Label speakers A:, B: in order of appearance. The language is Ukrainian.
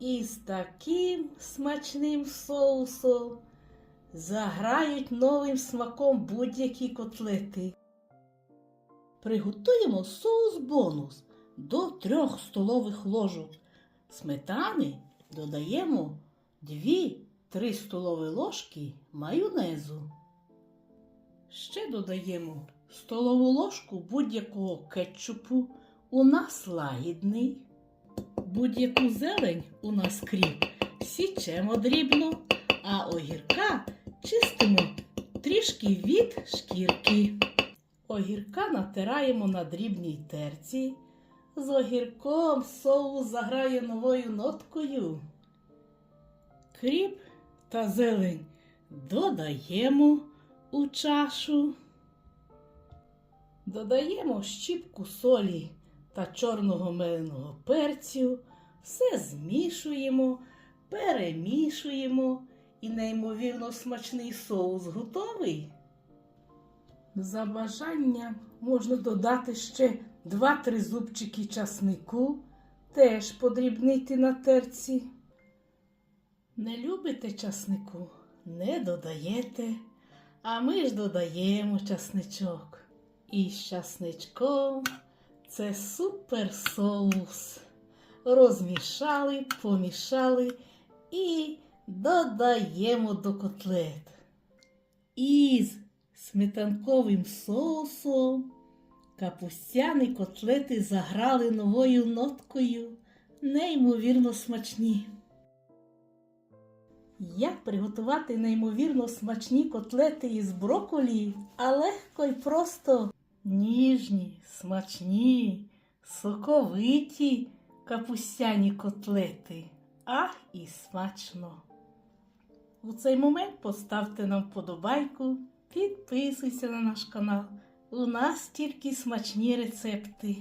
A: І з таким смачним соусом заграють новим смаком будь-які котлети. Приготуємо соус бонус до 3 столових ложок. Сметани додаємо 2-3 столові ложки майонезу. Ще додаємо столову ложку будь-якого кетчупу. У нас лагідний. Будь-яку зелень у нас кріп січемо дрібно, а огірка чистимо трішки від шкірки. Огірка натираємо на дрібній терці. З огірком соус заграє новою ноткою. Кріп та зелень додаємо у чашу. Додаємо щіпку солі та чорного меленого перцю, все змішуємо, перемішуємо і неймовірно смачний соус готовий. За бажанням можна додати ще 2-3 зубчики часнику, теж подрібнити на терці. Не любите часнику? Не додаєте, а ми ж додаємо часничок. І з часничком це супер соус. Розмішали, помішали і додаємо до котлет. Із сметанковим соусом капустяні котлети заграли новою ноткою, неймовірно смачні. Як приготувати неймовірно смачні котлети із броколі, а легко і просто ніжні, смачні, соковиті капустяні котлети. Ах і смачно! У цей момент поставте нам вподобайку, підписуйся на наш канал. У нас тільки смачні рецепти.